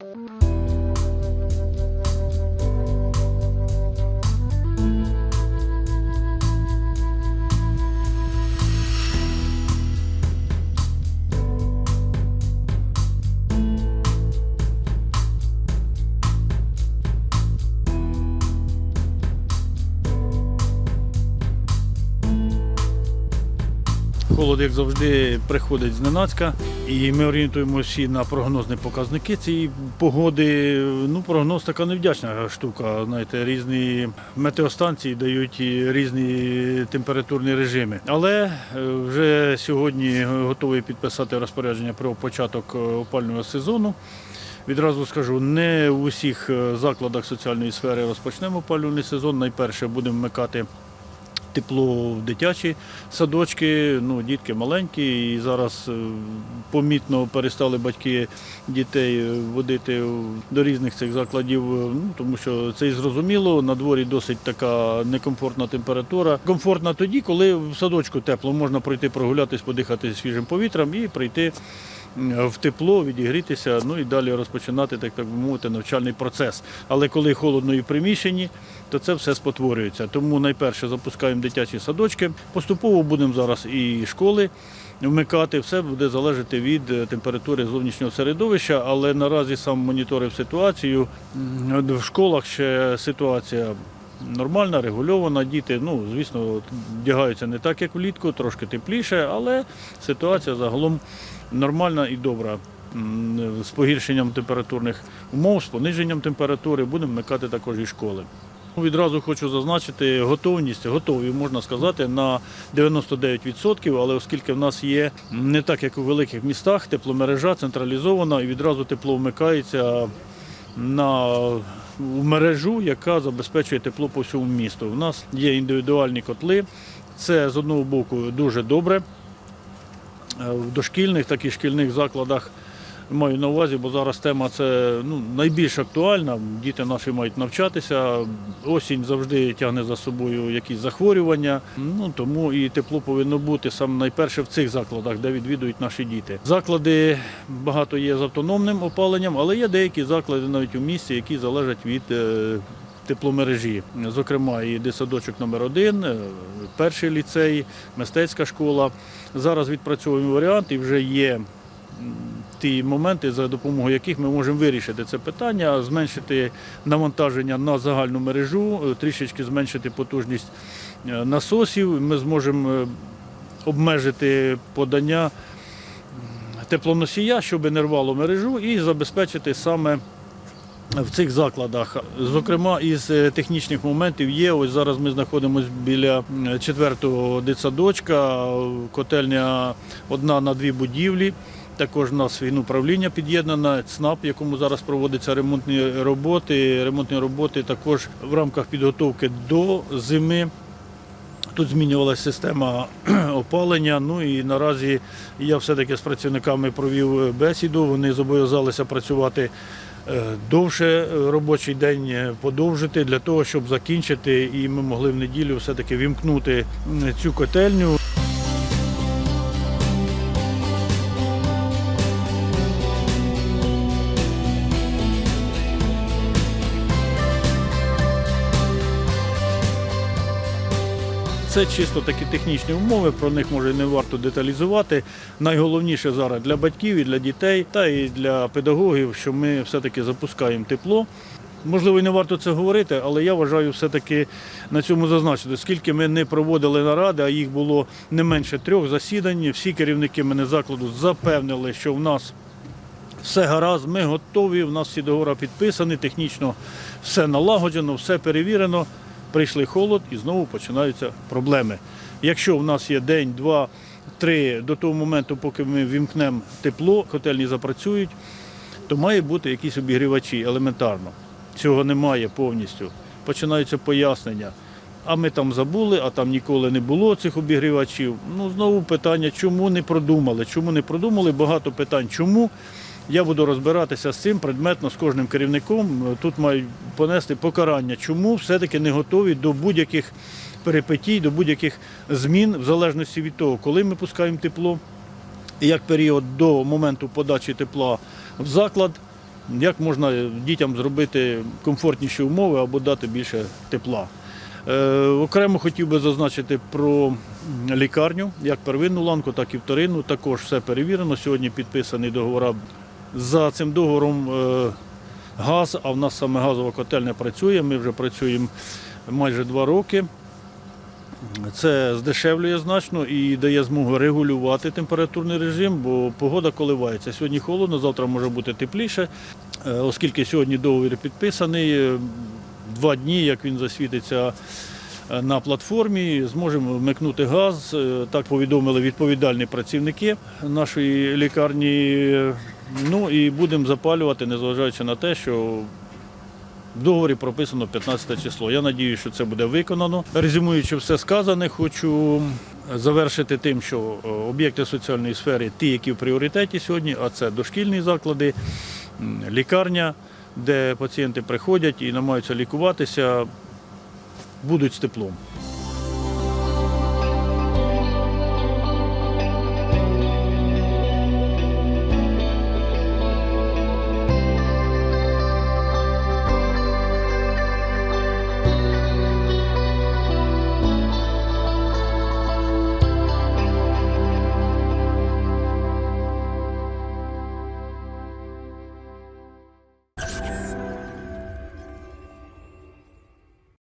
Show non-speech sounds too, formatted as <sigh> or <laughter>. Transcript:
Thank you. Холод, як завжди, приходить зненацька, і ми орієнтуємося всі на прогнозні показники цієї погоди. Ну, прогноз така невдячна штука. Знаєте, різні метеостанції дають різні температурні режими. Але е, вже сьогодні готовий підписати розпорядження про початок е, опального сезону. Відразу скажу, не в усіх е, закладах соціальної сфери розпочнемо опалювальний сезон. Найперше будемо вмикати тепло в дитячі садочки, ну, дітки маленькі, і зараз е, помітно перестали батьки дітей е, водити до різних цих закладів, е, ну, тому що це і зрозуміло, на дворі досить така некомфортна температура. Комфортна тоді, коли в садочку тепло, можна пройти прогулятись, подихати свіжим повітрям і прийти в тепло, відігрітися, ну і далі розпочинати, так, так би мовити, навчальний процес. Але коли холодно і в приміщенні, то це все спотворюється. Тому найперше запускаємо дитячі садочки. Поступово будемо зараз і школи вмикати. Все буде залежати від е, температури зовнішнього середовища, але наразі сам моніторив ситуацію. В школах ще ситуація. Нормальна, регульована, діти, ну, звісно, вдягаються не так, як влітку, трошки тепліше, але ситуація загалом нормальна і добра. З погіршенням температурних умов, з пониженням температури будемо вмикати також і школи. Ну, Відразу хочу зазначити готовність, готові, можна сказати, на 99%, але оскільки в нас є не так, як у великих містах, тепломережа централізована і відразу тепло вмикається на в мережу, яка забезпечує тепло по всьому місту. У нас є індивідуальні котли. Це з одного боку дуже добре. Е, В дошкільних, так і шкільних закладах маю на увазі, бо зараз тема це ну, найбільш актуальна. Діти наші мають навчатися. Осінь завжди тягне за собою якісь захворювання. Ну тому і тепло повинно бути саме найперше в цих закладах, де відвідують наші діти. Заклади багато є з автономним опаленням, але є деякі заклади навіть у місті, які залежать від. е, Тепломережі, зокрема, і дитсадочок номер 1 перший ліцей, мистецька школа. Зараз відпрацьовуємо варіант і вже є ті моменти, за допомогою яких ми можемо вирішити це питання, зменшити навантаження на загальну мережу, е, трішечки зменшити потужність е, насосів. Ми зможемо е, обмежити подання теплоносія, щоб не рвало мережу, і забезпечити саме. В цих закладах, зокрема, із технічних моментів є. Ось зараз ми знаходимося біля четвертого дитсадочка, котельня одна на дві будівлі. Також у нас фінуправління під'єднане, ЦНАП, якому зараз проводяться ремонтні роботи. Ремонтні роботи також в рамках підготовки до зими. Тут змінювалася система <clears throat> опалення. Ну і наразі я все-таки з працівниками провів бесіду. Вони зобов'язалися працювати е, довше робочий день е, подовжити для того, щоб закінчити, і ми могли в неділю все-таки вімкнути цю котельню. Це чисто такі технічні умови, про них може не варто деталізувати. Найголовніше зараз для батьків і для дітей, та і для педагогів, що ми все-таки запускаємо тепло. Можливо, і не варто це говорити, але я вважаю все-таки на цьому зазначити, оскільки ми не проводили наради, а їх було не менше трьох засідань. Всі керівники мене закладу запевнили, що в нас все гаразд, ми готові, в нас всі договори підписані, технічно все налагоджено, все перевірено. Прийшли холод і знову починаються проблеми. Якщо в нас є день, два, три до того моменту, поки ми вімкнемо тепло, котельні запрацюють, то має бути якісь обігрівачі елементарно. Цього немає повністю. Починаються пояснення. А ми там забули, а там ніколи не було цих обігрівачів. Ну, знову питання, чому не продумали? Чому не продумали? Багато питань. Чому? Я буду розбиратися з цим предметно з кожним керівником. Тут мають понести покарання. Чому все-таки не готові до будь-яких перипетій, до будь-яких змін, в залежності від того, коли ми пускаємо тепло, як період до моменту подачі тепла в заклад, як можна дітям зробити комфортніші умови або дати більше тепла. Е, окремо хотів би зазначити про лікарню, як первинну ланку, так і вторинну. Також все перевірено. Сьогодні підписаний договор. За цим договором е, газ, а в нас саме газова котельня працює. Ми вже працюємо майже два роки. Це здешевлює значно і дає змогу регулювати температурний режим, бо погода коливається. Сьогодні холодно, завтра може бути тепліше. Е, Оскільки сьогодні договір підписаний, е, два дні, як він засвітиться на платформі, зможемо вмикнути газ. Так повідомили відповідальні працівники нашої лікарні. Ну і будемо запалювати, незважаючи на те, що в договорі прописано 15 число. Я надіюся, що це буде виконано. Резюмуючи все сказане, хочу завершити тим, що е, об'єкти соціальної сфери, ті, які в пріоритеті сьогодні, а це дошкільні заклади, лікарня, де пацієнти приходять і намагаються лікуватися, будуть з теплом.